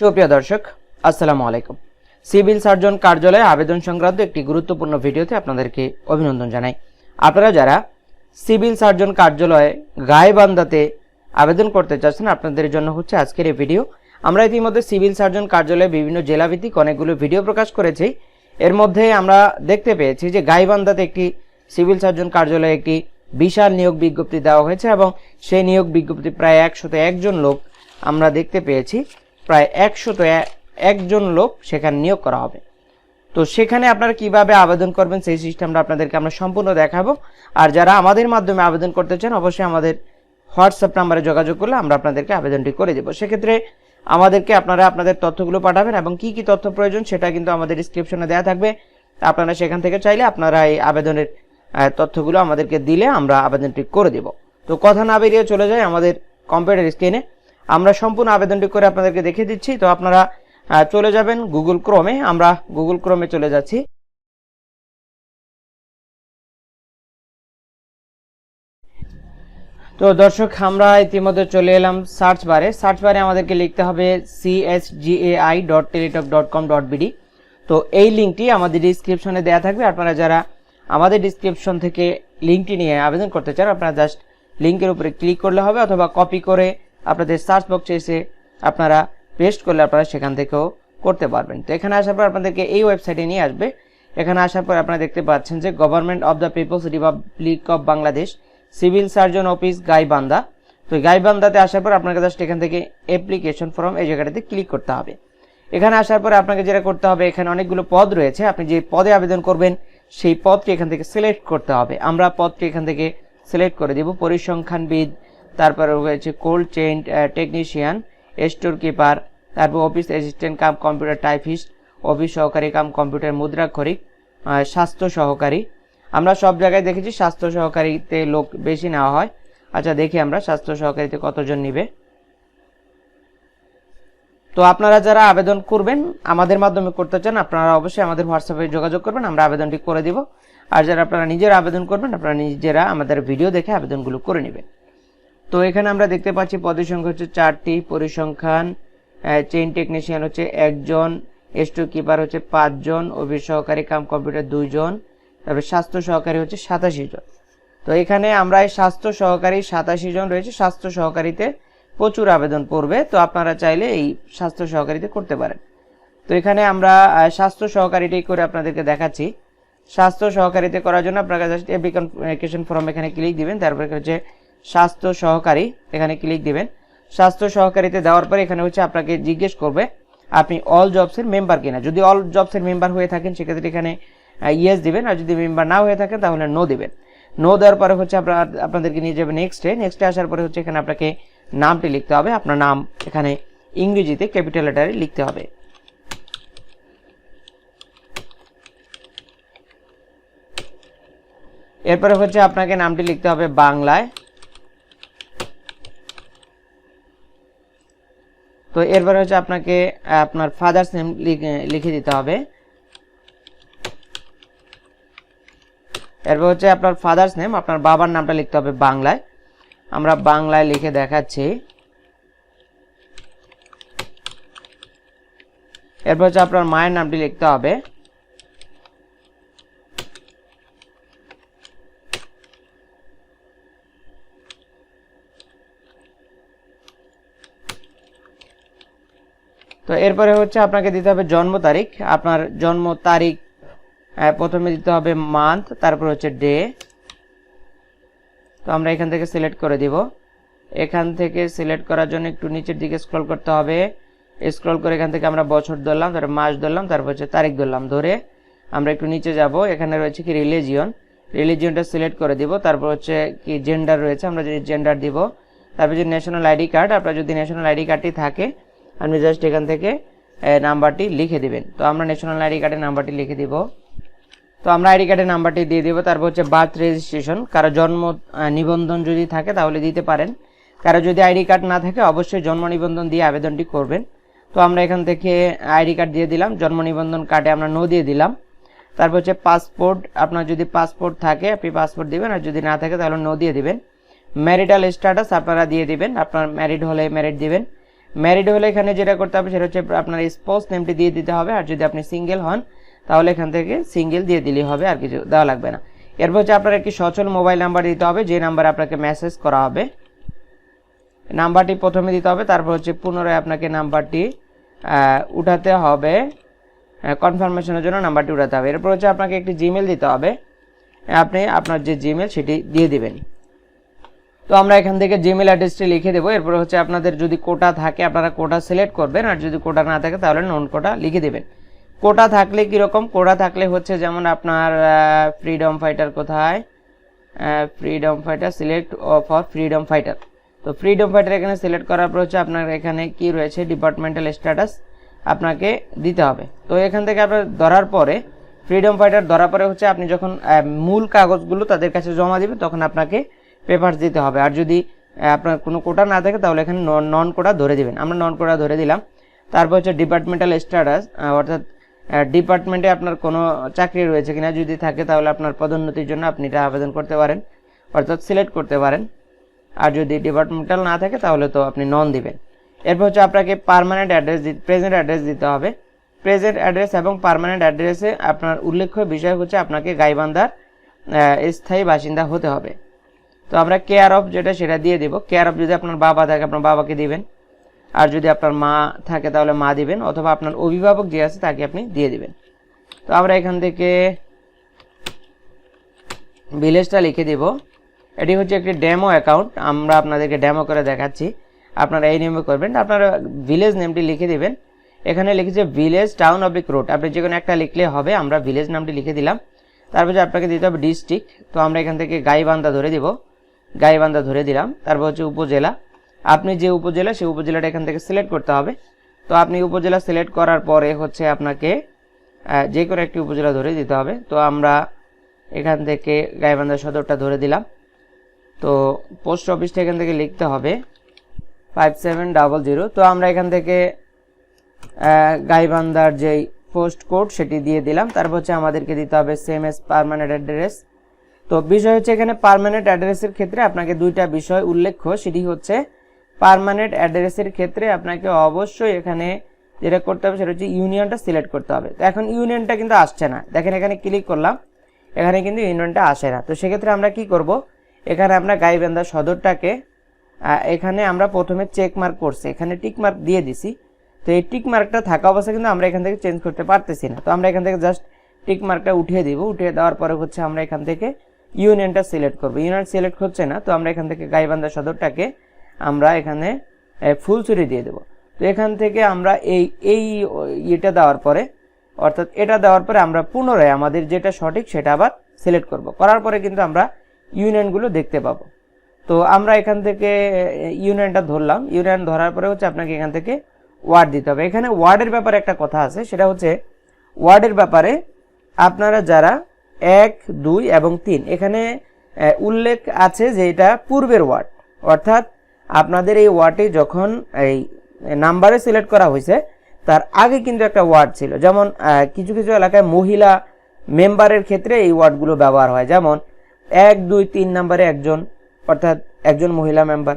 সুপ্রিয় দর্শক, আসসালামু আলাইকুম। সিভিল সার্জন কার্যালয়ে আবেদন সংক্রান্ত একটি গুরুত্বপূর্ণ ভিডিওতে আপনাদেরকে অভিনন্দন জানাই। আপনারা যারা সিভিল সার্জন কার্যালয়ে গায়েবান্ধাতে আবেদন করতে চাচ্ছেন, আপনাদের জন্য হচ্ছে আজকের এই ভিডিও। আমরা ইতিমধ্যে সিভিল সার্জন কার্যালয়ে বিভিন্ন জেলাভিত্তিক অনেকগুলো ভিডিও প্রকাশ করেছি। এর মধ্যে আমরা দেখতে পেয়েছি যে গাইবান্ধাতে একটি সিভিল সার্জন কার্যালয়ে একটি বিশাল নিয়োগ বিজ্ঞপ্তি দেওয়া হয়েছে এবং সেই নিয়োগ বিজ্ঞপ্তি প্রায় একশত একজন লোক আমরা দেখতে পেয়েছি। প্রায় একশত একজন লোক সেখানে নিয়োগ করা হবে। তো সেখানে আপনারা কীভাবে আবেদন করবেন সেই সিস্টেমটা আপনাদেরকে আমরা সম্পূর্ণ দেখাবো। আর যারা আমাদের মাধ্যমে আবেদন করতে চান, অবশ্যই আমাদের হোয়াটসঅ্যাপ নাম্বারে যোগাযোগ করলে আমরা আপনাদেরকে আবেদনটি করে দেবো। সেক্ষেত্রে আমাদেরকে আপনারা আপনাদের তথ্যগুলো পাঠাবেন এবং কি কি তথ্য প্রয়োজন সেটা কিন্তু আমাদের ডিসক্রিপশনে দেওয়া থাকবে। আপনারা সেখান থেকে চাইলে আপনারা এই আবেদনের তথ্যগুলো আমাদেরকে দিলে আমরা আবেদনটি করে দেব। তো কথা না বেরিয়ে চলে যায় আমাদের কম্পিউটার স্ক্রিনে আমরা সম্পূর্ণ আবেদনটি করে আপনাদেরকে দেখিয়ে দিচ্ছি। তো আপনারা চলে যাবেন গুগল ক্রোমে। আমরা গুগল ক্রোমে চলে যাচ্ছি। তো দর্শক, আমরা ইতিমধ্যে চলে এলাম সার্চ বারে। সার্চ বারে আমাদেরকে লিখতে হবে CSGAI dot Teletalk dot com dot BD তো এই লিঙ্কটি আমাদের ডিসক্রিপশনে দেওয়া থাকবে। আপনারা যারা আমাদের ডিসক্রিপশন থেকে লিঙ্কটি নিয়ে আবেদন করতে চান, আপনারা জাস্ট লিঙ্কের উপরে ক্লিক করলে হবে, অথবা কপি করে আপনাদের সার্চ বক্সে এসে আপনারা পেস্ট করলে আপনারা সেখান থেকেও করতে পারবেন। তো এখানে আসার পর আপনাদেরকে এই ওয়েবসাইটে নিয়ে আসবে। এখানে আসার পর আপনারা দেখতে পাচ্ছেন যে government of the people's republic of Bangladesh civil surgeon office Gaibandha তো গাইবান্ধাতে আসার পর আপনাকে জাস্ট এখান থেকে অ্যাপ্লিকেশন ফর্ম এই জায়গাটাতে ক্লিক করতে হবে। এখানে আসার পরে আপনাকে যেটা করতে হবে, এখানে অনেকগুলো পদ রয়েছে। আপনি যে পদে আবেদন করবেন, সেই পদটি এখান থেকে সিলেক্ট করতে হবে। আমরা পদটি এখান থেকে সিলেক্ট করে দিব। পরিসংখ্যানবিদ তারপরে রয়েছে cold chain technician store keeper তারপর office assistant cum computer typist office সহকারী, কাম কম্পিউটার মুদ্রাক্ষরিক স্বাস্থ্য সহকারী। আমরা সব জায়গায় দেখেছি স্বাস্থ্য সহকারীতে লোক বেশি নেওয়া হয়। আচ্ছা দেখি আমরা স্বাস্থ্য সহকারীতে কতজন নিবে। তো আপনারা যারা আবেদন করবেন, আমাদের মাধ্যমে করতে চান, আপনারা অবশ্যই আমাদের হোয়াটসঅ্যাপে যোগাযোগ করবেন, আমরা আবেদনটি করে দিব। আর যারা আপনারা নিজেরা আবেদন করবেন, আপনারা নিজেরা আমাদের ভিডিও দেখে আবেদনগুলো করে নেবেন। তো এখানে আমরা দেখতে পাচ্ছি পদের সংখ্যা হচ্ছে চারটি, পরিসংখ্যান চেইন টেকনিশিয়ান হচ্ছে একজন স্টোর কিপার হচ্ছে পাঁচজন, অফিস সহকারী, কাম কম্পিউটার দুইজন, তারপরে স্বাস্থ্য সহকারী হচ্ছে সাতাশি জন। তো এখানে আমরা এই স্বাস্থ্য সহকারী সাতাশি জন রয়েছে, স্বাস্থ্য সহকারীতে প্রচুর আবেদন পড়বে, তো আপনারা চাইলে এই স্বাস্থ্য সহকারীতে করতে পারেন। তো এখানে আমরা স্বাস্থ্য সহকারীটাই করে আপনাদেরকে দেখাচ্ছি। স্বাস্থ্য সহকারীতে করার জন্য আপনারা জাস্ট অ্যাপ্লিকেশন ফর্ম এখানে ক্লিক দিবেন, তারপরে হচ্ছে স্বাস্থ্য সহকারী, এখানে ক্লিক দিবেন। স্বাস্থ্য সহকারীতে দেওয়ার পরে এখানে হচ্ছে আপনাকে জিজ্ঞেস করবে, আপনি অল জবসের মেম্বার কিনা? যদি অল জবসের মেম্বার হয়ে থাকেন, সেক্ষেত্রে এখানে ইয়েস দিবেন। আর যদি মেম্বার না হয়ে থাকেন, তাহলে নো দিবেন। নো দেওয়ার পরে হচ্ছে আপনার, আপনাদেরকে নিয়ে যাবে নেক্সটে নেক্সটে আসার পরে হচ্ছে এখানে আপনাকে নামটি লিখতে হবে। আপনার নাম এখানে ইংরেজিতে ক্যাপিটাল লেটারে লিখতে হবে। এরপরে হচ্ছে আপনাকে নামটি লিখতে হবে বাংলায়। তো এরপরে হচ্ছে আপনাকে আপনার ফাদার্স নেম লিখে দিতে হবে। এরপর হচ্ছে আপনার ফাদার্স নেম আপনার বাবার নামটা লিখতে হবে বাংলায়। আমরা বাংলায় লিখে দেখাচ্ছি। এরপর হচ্ছে আপনার মায়ের নামটি লিখতে হবে। তো এরপরে হচ্ছে আপনাকে দিতে হবে জন্ম তারিখ। আপনার জন্ম তারিখ প্রথমে দিতে হবে মান্থ তারপর হচ্ছে ডে তো আমরা এখান থেকে সিলেক্ট করে দিব। এখান থেকে সিলেক্ট করার জন্য একটু নিচের দিকে স্ক্রল করতে হবে। স্ক্রল করে এখান থেকে আমরা বছর ধরলাম, তারপর মাস ধরলাম, তারপর হচ্ছে তারিখ ধরলাম। ধরে আমরা একটু নিচে যাব। এখানে রয়েছে কি রিলিজিয়ন রিলিজিয়নটা সিলেক্ট করে দিব। তারপর হচ্ছে কি জেন্ডার রয়েছে, আমরা যদি জেন্ডার দিব। তারপর যে ন্যাশনাল আইডি কার্ড আপনার যদি ন্যাশনাল আইডি কার্ডটি থাকে আপনি জাস্ট এখান থেকে নাম্বারটি লিখে দিবেন। তো আমরা ন্যাশনাল আইডি কার্ডের নাম্বারটি লিখে দিব। তো আমরা আইডি কার্ডের নাম্বারটি দিয়ে দিব। তারপর হচ্ছে বার্থ রেজিস্ট্রেশন কারও জন্ম নিবন্ধন যদি থাকে তাহলে দিতে পারেন। কারও যদি আইডি কার্ড না থাকে অবশ্যই জন্ম নিবন্ধন দিয়ে আবেদনটি করবেন। তো আমরা এখান থেকে আইডি কার্ড দিয়ে দিলাম। জন্ম নিবন্ধন কার্ডে আমরা নো দিয়ে দিলাম। তারপর হচ্ছে পাসপোর্ট আপনার যদি পাসপোর্ট থাকে, আপনি পাসপোর্ট দিবেন। আর যদি না থাকে তাহলে নো দিয়ে দিবেন। ম্যারিটাল স্ট্যাটাস আপনারা দিয়ে দিবেন। আপনার ম্যারিড হলে ম্যারিড দিবেন। ম্যারিড হলে এখানে যেটা করতে হবে সেটা হচ্ছে আপনার স্পোর্টস নেমটি দিয়ে দিতে হবে, আর যদি আপনি সিঙ্গেল হন, তাহলে এখান থেকে সিঙ্গেল দিয়ে দিলেই হবে, আর কিছু দেওয়া লাগবে না। এরপর হচ্ছে আপনার একটি সচল মোবাইল নাম্বার দিতে হবে, যে নাম্বারে আপনাকে মেসেজ করা হবে। নাম্বারটি প্রথমে দিতে হবে, তারপর হচ্ছে পুনরায় আপনাকে নাম্বারটি উঠাতে হবে। কনফার্মেশনের জন্য নাম্বারটি উঠাতে হবে। এরপর হচ্ছে আপনাকে একটি জিমেল দিতে হবে। আপনি আপনার যে জিমেল সেটি দিয়ে দিবেন। তো আমরা এখান থেকে জিমেল অ্যাড্রেসটি লিখে দেবো। এরপর হচ্ছে আপনাদের যদি কোটা থাকে, আপনারা কোটা সিলেক্ট করবেন। আর যদি কোটা না থাকে, তাহলে নন কোটা লিখে দেবেন। কোটা থাকলে কীরকম কোটা থাকলে হচ্ছে যেমন আপনার ফ্রিডম ফাইটার কোথায়? Freedom fighter select for freedom fighter তো ফ্রিডম ফাইটার এখানে সিলেক্ট করার পর হচ্ছে আপনার এখানে কি রয়েছে? ডিপার্টমেন্টাল স্ট্যাটাস আপনাকে দিতে হবে। তো এখান থেকে আপনার ধরার পরে ফ্রিডম ফাইটার ধরার পরে হচ্ছে আপনি যখন মূল কাগজগুলো তাদের কাছে জমা দিবেন, তখন আপনাকে পেপার দিতে হবে। আর যদি আপনার কোনো কোটা না থাকে, তাহলে এখানে নন কোটা ধরে দেবেন। আমরা নন কোটা ধরে দিলাম। তারপর হচ্ছে ডিপার্টমেন্টাল স্ট্যাটাস অর্থাৎ ডিপার্টমেন্টে আপনার কোনো চাকরি রয়েছে কিনা যদি থাকে, তাহলে আপনার পদোন্নতির জন্য আপনি এটা আবেদন করতে পারেন। অর্থাৎ সিলেক্ট করতে পারেন। আর যদি ডিপার্টমেন্টাল না থাকে, তাহলে তো আপনি নন দিবেন। এরপর হচ্ছে আপনাকে পারমানেন্ট অ্যাড্রেস দিতে প্রেজেন্ট অ্যাড্রেস দিতে হবে। প্রেজেন্ট অ্যাড্রেস এবং পারমানেন্ট অ্যাড্রেসে আপনার উল্লেখ্য বিষয় হচ্ছে আপনাকে গাইবান্ধার স্থায়ী বাসিন্দা হতে হবে। তো আমরা কেয়ার অফ যেটা সেটা দিয়ে দিব। কেয়ার অফ যদি আপনার বাবা থাকে, আপনার বাবাকে দিবেন। আর যদি আপনার মা থাকে, তাহলে মা দিবেন। অথবা আপনার অভিভাবক যে আছে, তাকে আপনি দিয়ে দিবেন। তো আমরা এখান থেকে ভিলেজটা লিখে দিব। এটি হচ্ছে একটি ডেমো অ্যাকাউন্ট আমরা আপনাদেরকে ডেমো করে দেখাচ্ছি। আপনারা এই নিয়মে করবেন। আপনারা ভিলেজ নেমটি লিখে দিবেন। এখানে লিখেছে ভিলেজ টাউন অবিক রোড আপনি যে কোনো একটা লিখলে হবে, আমরা ভিলেজ নামটি লিখে দিলাম। তারপর আপনাকে দিতে হবে ডিস্ট্রিক্ট তো আমরা এখান থেকে গাইবান্ধা ধরে দিব। গাইবান্ধা ধরে দিলাম। তারপর হচ্ছে উপজেলা। আপনি যে উপজেলা, সেই উপজেলাটা এখান থেকে সিলেক্ট করতে হবে। তো আপনি উপজেলা সিলেক্ট করার পরে হচ্ছে আপনাকে যে কোনো একটি উপজেলা ধরে দিতে হবে। তো আমরা এখান থেকে গাইবান্ধা সদরটা ধরে দিলাম। তো পোস্ট অফিসটা এখান থেকে লিখতে হবে ফাইভ সেভেন ডাবল জিরো তো আমরা এখান থেকে গাইবান্ধার যেই পোস্ট কোড সেটি দিয়ে দিলাম। তারপর হচ্ছে আমাদেরকে দিতে হবে সেম এস পারমানেন্ট অ্যাড্রেস তো বিষয় হচ্ছে এখানে পারমানেন্ট অ্যাড্রেসের ক্ষেত্রে আপনাকে দুইটা বিষয় উল্লেখ্য। সেটি হচ্ছে পারমানেন্ট অ্যাড্রেসের ক্ষেত্রে আপনাকে অবশ্যই এখানে যেটা করতে হবে সেটা হচ্ছে ইউনিয়নটা সিলেক্ট করতে হবে। তো এখন ইউনিয়নটা কিন্তু আসছে না। দেখেন এখানে ক্লিক করলাম। এখানে কিন্তু ইউনিয়নটা আসে না। তো সেক্ষেত্রে আমরা কি করব? এখানে আমরা গাইবান্ধা সদরটাকে এখানে আমরা প্রথমে চেক মার্ক করছি। এখানে টিক মার্ক দিয়ে দিছি। তো এই টিক মার্কটা থাকা অবস্থায় কিন্তু আমরা এখান থেকে চেঞ্জ করতে পারতেছি না। তো আমরা এখান থেকে জাস্ট টিক মার্কটা উঠিয়ে দিব। উঠিয়ে দেওয়ার পরে হচ্ছে আমরা এখান থেকে ইউনিয়নটা সিলেক্ট করব। ইউনিয়ন সিলেক্ট হচ্ছে না, তো আমরা এখান থেকে গাইবান্ধা সদরটাকে আমরা এখানে ফুলচুরি দিয়ে দেব। তো এখান থেকে আমরা এই এই ইয়েটা দেওয়ার পরে, অর্থাৎ এটা দেওয়ার পরে আমরা পুনরায় আমাদের যেটা সঠিক সেটা আবার সিলেক্ট করব। করার পরে কিন্তু আমরা ইউনিয়নগুলো দেখতে পাবো। তো আমরা এখান থেকে ইউনিয়নটা ধরলাম। ইউনিয়ন ধরার পরে হচ্ছে আপনাকে এখান থেকে ওয়ার্ড দিতে হবে। এখানে ওয়ার্ডের ব্যাপারে একটা কথা আছে, সেটা হচ্ছে ওয়ার্ডের ব্যাপারে আপনারা যারা এক, দুই এবং তিন। এখানে উল্লেখ আছে যে এটা পূর্বের ওয়ার্ড। অর্থাৎ আপনাদের এই ওয়ার্ডে যখন এই নাম্বারে সিলেক্ট করা হয়েছে, তার আগে কিন্তু একটা ওয়ার্ড ছিল। যেমন কিছু কিছু এলাকায় মহিলা মেম্বারের ক্ষেত্রে এই ওয়ার্ডগুলো ব্যবহার হয়। যেমন, এক, দুই, তিন নাম্বারে একজন, অর্থাৎ একজন মহিলা মেম্বার।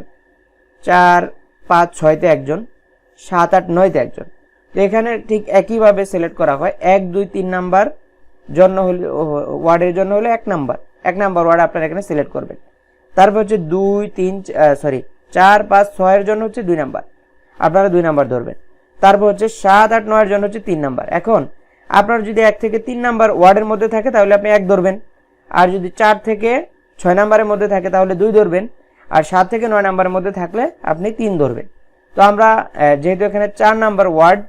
চার, পাঁচ, ছয়তে একজন। সাত, আট, নয়তে একজন। তো এখানে ঠিক একইভাবে সিলেক্ট করা হয়। এক, দুই, তিন নাম্বার জন্য হলে ওয়ার্ডের জন্য হলে এক নাম্বার। এক নাম্বার ওয়ার্ড আপনারা এখানে সিলেক্ট করবেন। তারপর হচ্ছে দুই, তিন সরি চার, পাঁচ, ছয়ের জন্য হচ্ছে দুই নাম্বার। আপনারা দুই নাম্বার ধরবেন। তারপর হচ্ছে সাত, আট, নয়ের জন্য হচ্ছে তিন নাম্বার। এখন, আপনার যদি এক থেকে তিন নাম্বার ওয়ার্ডের মধ্যে থাকে, তাহলে আপনি এক ধরবেন। আর যদি চার থেকে ছয় নাম্বারের মধ্যে থাকে, তাহলে দুই ধরবেন। আর সাত থেকে নয় নাম্বারের মধ্যে থাকলে আপনি তিন ধরবেন। তো আমরা যেহেতু এখানে চার নাম্বার ওয়ার্ড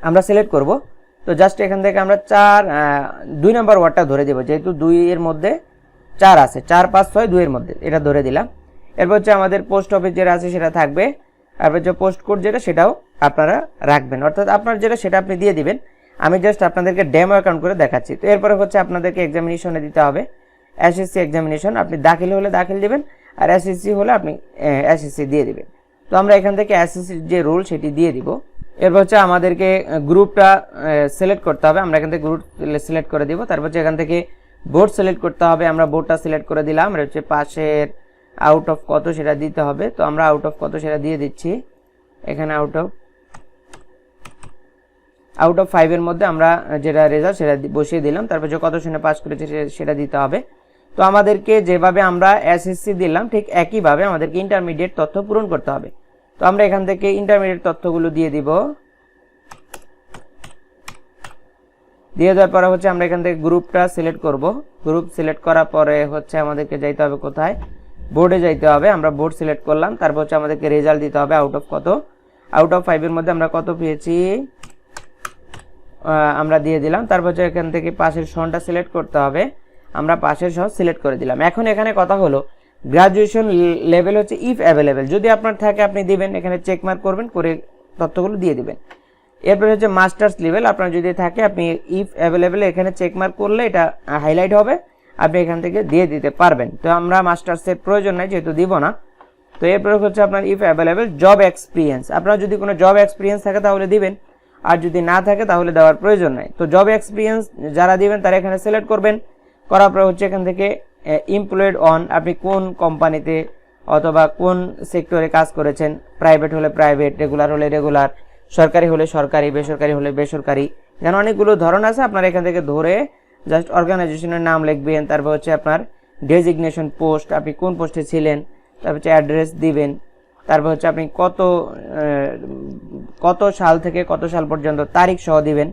আমরা সিলেক্ট করব তো জাস্ট এখান থেকে আমরা চার দুই নম্বর ওয়ার্ডটা ধরে দেবো, যেহেতু দুই এর মধ্যে চার আছে, চার, পাঁচ, ছয় দুইয়ের মধ্যে, এটা ধরে দিলাম। এরপর হচ্ছে আমাদের পোস্ট অফিস যেটা আছে সেটা থাকবে, তারপর যে পোস্ট কোড যেটা সেটাও আপনারা রাখবেন। অর্থাৎ আপনার যেটা সেটা আপনি দিয়ে দিবেন। আমি জাস্ট আপনাদেরকে ডেমো অ্যাকাউন্ট করে দেখাচ্ছি। তো এরপরে হচ্ছে আপনাদেরকে এক্সামিনেশনে দিতে হবে। এসএসসি এক্সামিনেশন আপনি দাখিল হলে দাখিল দিবেন, আর এসএসসি হলে আপনি এসএসসি দিয়ে দিবেন। তো আমরা এখান থেকে এসএসসির যে রোল সেটি দিয়ে দিব। এরপর হচ্ছে আমাদেরকে গ্রুপটা সিলেক্ট করতে হবে। আমরা এখান থেকে গ্রুপ সিলেক্ট করে দিব। তারপর হচ্ছে এখান থেকে বোর্ড সিলেক্ট করতে হবে। আমরা বোর্ডটা সিলেক্ট করে দিলাম। আর হচ্ছে পাশের আউট অফ কত সেটা দিতে হবে। তো আমরা আউট অফ কত সেটা দিয়ে দিচ্ছি। এখানে আউট অফ আউট অফ ফাইভের মধ্যে আমরা যেটা রেজাল্ট সেটা বসিয়ে দিলাম। তারপর যে কত শুনে পাস করেছে সেটা দিতে হবে। তো আমাদেরকে যেভাবে আমরা এসএসসি দিলাম, ঠিক একইভাবে আমাদেরকে ইন্টারমিডিয়েট তথ্য পূরণ করতে হবে। আমরা এখান থেকে ইন্টারমিডিয়েট তথ্যগুলো দিয়ে দিব। দিয়ে দেওয়ার পরে হচ্ছে আমরা এখান থেকে গ্রুপটা সিলেক্ট করব। গ্রুপ সিলেক্ট করার পরে হচ্ছে আমাদেরকে যাইতে হবে কোথায়? বোর্ডে যাইতে হবে। আমরা বোর্ড সিলেক্ট করলাম। তারপর হচ্ছে আমাদেরকে রেজাল্ট দিতে হবে আউট অফ কত? আউট অফ ফাইভের মধ্যে আমরা কত পেয়েছি? আমরা দিয়ে দিলাম। তারপর হচ্ছে এখান থেকে পাশের সনটা সিলেক্ট করতে হবে। আমরা পাশের সহ সিলেক্ট করে দিলাম। এখন এখানে কথা হলো গ্রাজুয়েশন লেভেল হচ্ছে ইফ অ্যাভেলেবেল যদি আপনার থাকে, আপনি দিবেন, এখানে চেক মার্ক করবেন, করে তথ্যগুলো দিয়ে দিবেন। এরপরে হচ্ছে মাস্টার্স লেভেল আপনার যদি থাকে, আপনি ইফ অ্যাভেলেবেল এখানে চেক মার্ক করলে এটা হাইলাইট হবে। আপনি এখান থেকে দিয়ে দিতে পারবেন। তো আমরা মাস্টার্সের প্রয়োজন নাই, যেহেতু দিব না। তো এরপরে হচ্ছে আপনার ইফ অ্যাভেলেবেল জব এক্সপিরিয়েন্স আপনার যদি কোনো জব এক্সপিরিয়েন্স থাকে, তাহলে দিবেন। আর যদি না থাকে, তাহলে দেওয়ার প্রয়োজন নাই। তো জব এক্সপিরিয়েন্স যারা দিবেন, তারা এখানে সিলেক্ট করবেন। করার পরে হচ্ছে এখান থেকে এমপ্লয়েড অন আপনি কোন কোম্পানিতে অথবা কোন সেক্টরে কাজ করেছেন? প্রাইভেট হলে প্রাইভেট রেগুলার হলে রেগুলার সরকারি হলে সরকারি, বেসরকারি হলে বেসরকারি। যেন অনেকগুলো ধরন আছে, আপনার এখান থেকে ধরে জাস্ট অর্গানাইজেশনের নাম লিখবেন, তারপর হচ্ছে আপনার ডেজিগনেশন পোস্ট আপনি কোন পোস্টে ছিলেন, তারপর হচ্ছে অ্যাড্রেস দিবেন, তারপর হচ্ছে আপনি কত কত সাল থেকে কত সাল পর্যন্ত তারিখ সহ দিবেন।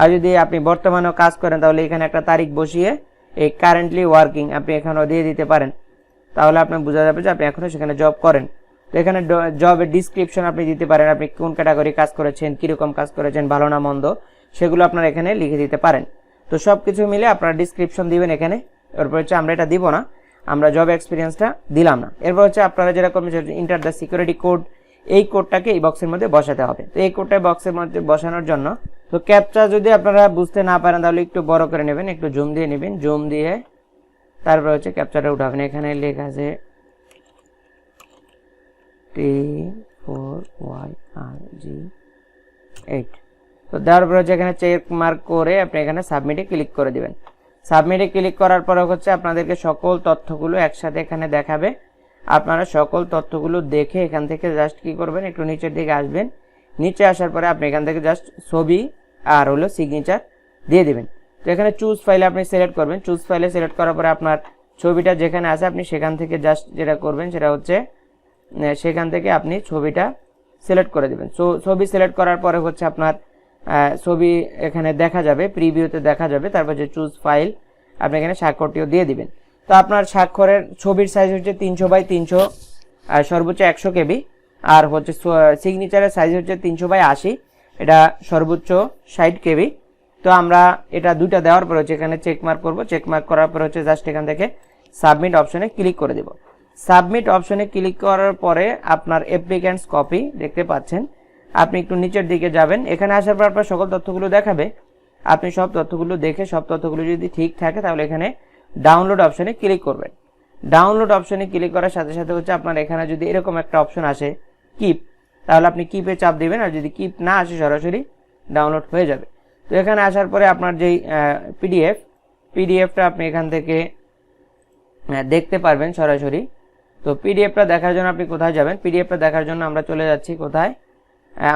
আর যদি আপনি বর্তমানেও কাজ করেন, তাহলে এখানে একটা তারিখ বসিয়ে এই কারেন্টলি ওয়ার্কিং আপনি এখানেও দিয়ে দিতে পারেন। তাহলে আপনার বোঝা যাবে যে আপনি এখনও সেখানে জব করেন। তো এখানে জবের ডিসক্রিপশন আপনি দিতে পারেন, আপনি কোন ক্যাটাগরি কাজ করেছেন, কীরকম কাজ করেছেন, ভালো না মন্দ, সেগুলো আপনার এখানে লিখে দিতে পারেন। তো সব কিছু মিলে আপনারা ডিসক্রিপশন দিবেন এখানে। এরপর হচ্ছে আমরা এটা দিব না, আমরা জব এক্সপিরিয়েন্সটা দিলাম না। এরপর হচ্ছে আপনারা যেরকম ইন্টার দ্য সিকিউরিটি কোড এই কোডটাকে এই বক্সের মধ্যে বসাতে হবে। তো এই কোডটা বক্সের মধ্যে বসানোর জন্য, তো ক্যাপচা যদি আপনারা বুঝতে না পারেন, তাহলে একটু বড় করে নেবেন, একটু জুম দিয়ে নেবেন। জুম দিয়ে তারপর হচ্ছে ক্যাপচাটা উঠাবেন। এখানে লেখা আছে T four Y R G eight তো দেওয়ার পর হচ্ছে এখানে চেক মার্ক করে আপনি এখানে সাবমিটে ক্লিক করে দিবেন। সাবমিটে ক্লিক করার পরে হচ্ছে আপনাদেরকে সকল তথ্যগুলো একসাথে এখানে দেখাবে। আপনারা সকল তথ্যগুলো দেখে এখান থেকে জাস্ট কি করবেন, একটু নিচের দিকে আসবেন। নিচে আসার পরে আপনি এখান থেকে জাস্ট ছবি আর হলো সিগনেচার দিয়ে দেবেন। তো এখানে চুজ ফাইলে আপনি সিলেক্ট করবেন। চুজ ফাইলে সিলেক্ট করার পরে আপনার ছবিটা যেখানে আছে, আপনি সেখান থেকে জাস্ট যেটা করবেন সেটা হচ্ছে সেখান থেকে আপনি ছবিটা সিলেক্ট করে দেবেন। সো, ছবি সিলেক্ট করার পরে হচ্ছে আপনার ছবি এখানে দেখা যাবে প্রিভিউতে দেখা যাবে। তারপর যে চুজ ফাইল আপনি এখানে স্বাক্ষরটিও দিয়ে দিবেন। তো আপনার স্বাক্ষরের ছবির সাইজ হচ্ছে তিনশো বাই তিনশো, আর সর্বোচ্চ একশো কেবি। আর হচ্ছে সিগনেচারের সাইজ হচ্ছে তিনশো বাই আশি, এটা সর্বোচ্চ ষাট কেবি। তো আমরা এটা দুইটা দেওয়ার পর হচ্ছে এখানে চেক মার্ক করব। চেক মার্ক করার পর হচ্ছে জাস্ট এখান থেকে সাবমিট অপশনে ক্লিক করে দেব। সাবমিট অপশনে ক্লিক করার পরে আপনার অ্যাপ্লিক্যান্টস কপি দেখতে পাচ্ছেন। আপনি একটু নিচের দিকে যাবেন। এখানে আসার পর আপনার সকল তথ্যগুলো দেখাবে। আপনি সব তথ্যগুলো দেখে, সব তথ্যগুলো যদি ঠিক থাকে তাহলে এখানে ডাউনলোড অপশনে ক্লিক করবেন। ডাউনলোড অপশনে ক্লিক করার সাথে সাথে হচ্ছে আপনার এখানে যদি এরকম একটা অপশন আসে কিপ তাহলে আপনি কিপে চাপ দেবেন আর যদি কিপ না আসে, সরাসরি ডাউনলোড হয়ে যাবে। তো এখানে আসার পরে আপনার যেই পিডিএফ পিডিএফটা আপনি এখান থেকে দেখতে পারবেন সরাসরি। তো পিডিএফটা দেখার জন্য আপনি কোথায় যাবেন? পিডিএফটা দেখার জন্য আমরা চলে যাচ্ছি কোথায়?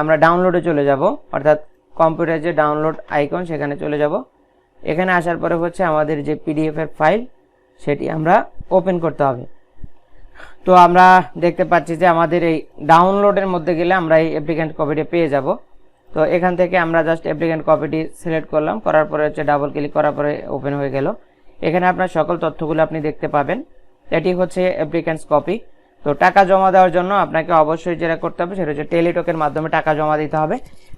আমরা ডাউনলোডে চলে যাব। অর্থাৎ কম্পিউটার যে ডাউনলোড আইকন সেখানে চলে যাব। এখানে আসার পরে হচ্ছে আমাদের যে পিডিএফ এর ফাইল সেটি আমরা ওপেন করতে হবে। তো আমরা দেখতে পাচ্ছি যে আমাদের এই ডাউনলোডের মধ্যে গেলে আমরা এই অ্যাপ্লিক্যান্ট কপিটি পেয়ে যাব। তো এখান থেকে আমরা জাস্ট অ্যাপ্লিক্যান্ট কপিটি সিলেক্ট করলাম, করার পরে হচ্ছে ডাবল ক্লিক করার পরে ওপেন হয়ে গেল। এখানে আপনার সকল তথ্যগুলো আপনি দেখতে পাবেন। এটি হচ্ছে অ্যাপ্লিক্যান্টস কপি তো টাকা জমা দেওয়ার জন্য আপনাকে অবশ্যই যেটা করতে হবে, সেটা হচ্ছে টেলিটকের মাধ্যমে টাকা জমা দিতে হবে।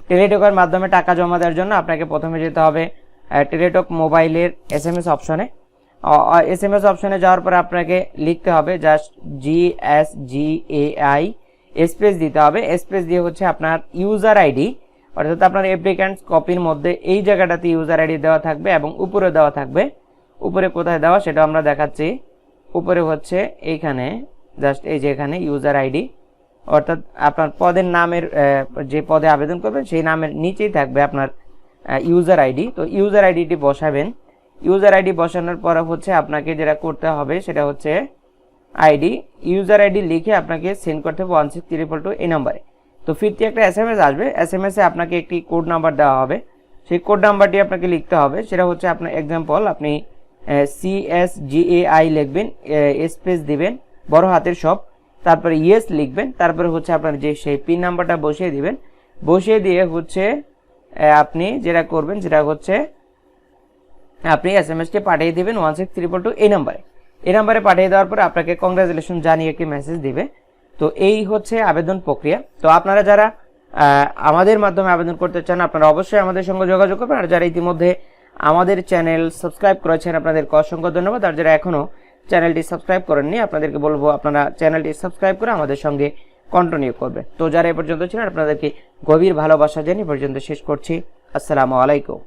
টেলিটকের মাধ্যমে টাকা জমা দেওয়ার জন্য আপনাকে প্রথমে যেতে হবে টেলিটক মোবাইলের এস এম এস অপশনে এস এম এস অপশনে যাওয়ার পরে আপনাকে লিখতে হবে just G S G A I space দিতে হবে। স্পেস দিয়ে হচ্ছে আপনার ইউজার আইডি অর্থাৎ আপনার অ্যাপ্লিক্যান্টস কপির মধ্যে এই জায়গাটাতে ইউজার আইডি দেওয়া থাকবে এবং উপরে দেওয়া থাকবে। উপরে কোথায় দেওয়া সেটা আমরা দেখাচ্ছি। উপরে হচ্ছে এইখানে জাস্ট এই যে এখানে ইউজার আইডি অর্থাৎ আপনার পদের নামের যে পদে আবেদন করবেন সেই নামের নিচেই থাকবে আপনার ইউজার আইডি তো ইউজার আইডিটি বসাবেন। ইউজার আইডি বসানোর পর হচ্ছে আপনাকে যেটা করতে হবে সেটা হচ্ছে আইডি ইউজার আইডি লিখে আপনাকে সেন্ড করতে হবে ওয়ান সিক্স ট্রিপল টু এই নাম্বারে তো ফিরতি একটা এস এম এস আসবে। এস এম এসে আপনাকে একটি কোড নাম্বার দেওয়া হবে। সেই কোড নাম্বারটি আপনাকে লিখতে হবে। সেটা হচ্ছে আপনার এক্সাম্পল আপনি C S G A I লিখবেন স্পেস দিবেন, বড় হাতের সব। তারপরে ইয়েস লিখবেন। তারপরে হচ্ছে আপনার যে সেই পিন নাম্বারটা বসিয়ে দিবেন। বসিয়ে দিয়ে হচ্ছে আপনি যেটা করবেন, যেটা হচ্ছে, আপনি এস এম এসটি পাঠিয়ে দেবেন ওয়ান সিক্স ত্রিপল টু এই নাম্বারে এই নাম্বারে পাঠিয়ে দেওয়ার পর আপনাকে কংগ্রাচুলেশন জানিয়ে একটি মেসেজ দিবে। তো এই হচ্ছে আবেদন প্রক্রিয়া। তো আপনারা যারা আমাদের মাধ্যমে আবেদন করতে চান, আপনারা অবশ্যই আমাদের সঙ্গে যোগাযোগ করবেন। আর যারা ইতিমধ্যে আমাদের চ্যানেল সাবস্ক্রাইব করেছেন, আপনাদেরকে অসংখ্য ধন্যবাদ। আর যারা এখনও চ্যানেলটি সাবস্ক্রাইব করেননি, আপনাদেরকে বলব, আপনারা চ্যানেলটি সাবস্ক্রাইব করে আমাদের সঙ্গে কন্টিনিউ করবে। তো যারা এ পর্যন্ত ছিলেন, আপনাদেরকে গভীর ভালোবাসা জানিয়ে পর্যন্ত শেষ করছি। আসসালামু আলাইকুম।